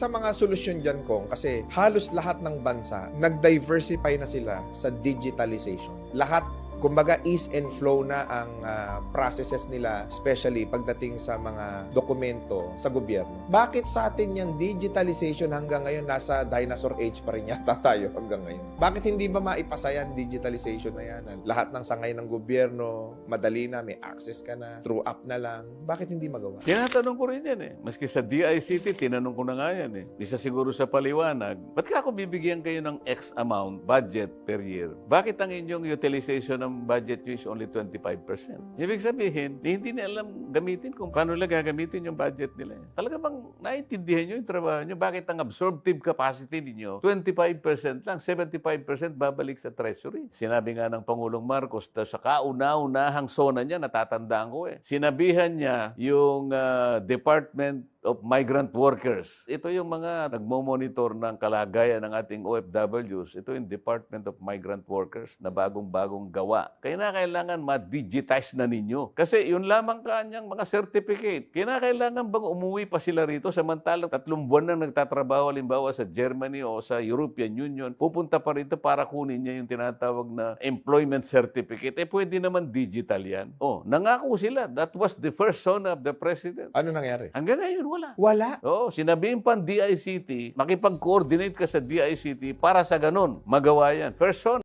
sa mga solusyon dyan, Kong, kasi halos lahat ng bansa, nag-diversify na sila sa digitalization. Lahat kumbaga ease and flow na ang ah, processes nila especially pagdating sa mga dokumento sa gobyerno. Bakit sa atin yung digitalization hanggang ngayon nasa dinosaur age pa rin yata tayo hanggang ngayon? Bakit hindi ba maipasa yan digitalization na yan? Lahat ng sangay ng gobyerno, madali na, may access ka na, through app na lang. Bakit hindi magawa? Tinatanong ko rin yan eh. Maski sa DICT, tinanong ko na nga yan eh. Isa siguro sa paliwanag, ba't ka ako bibigyan kayo ng X amount budget per year? Bakit ang inyong utilization ng budget nyo is only 25%? Ibig sabihin, hindi na alam gamitin kung paano nila gagamitin yung budget nila. Talaga bang naiintindihan nyo yung trabaho nyo? Bakit ang absorptive capacity ninyo, 25% lang, 75% babalik sa treasury? Sinabi nga ng Pangulong Marcos, ta- sa kauna-unahang zona niya, natatandaan ko eh. Sinabihan niya yung ah, Department of Migrant Workers. Ito yung mga nagmo-monitor ng kalagayan ng ating OFWs. Ito yung Department of Migrant Workers na bagong-bagong gawa. Kaya na kailangan ma-digitize na ninyo. Kasi yun lamang kanyang mga certificate. Kaya na kailangan bang umuwi pa sila rito samantalang tatlong buwan na nagtatrabaho halimbawa sa Germany o sa European Union, pupunta pa rito para kunin niya yung tinatawag na employment certificate. Eh pwede naman digital yan. Oh, nangako sila. That was the first son of the president. Ano nangyari? Hanggang ngayon, wala. Wala. Oo, sinabihin pa ang DICT, makipag-coordinate ka sa DICT para sa ganun, magawa yan. First son,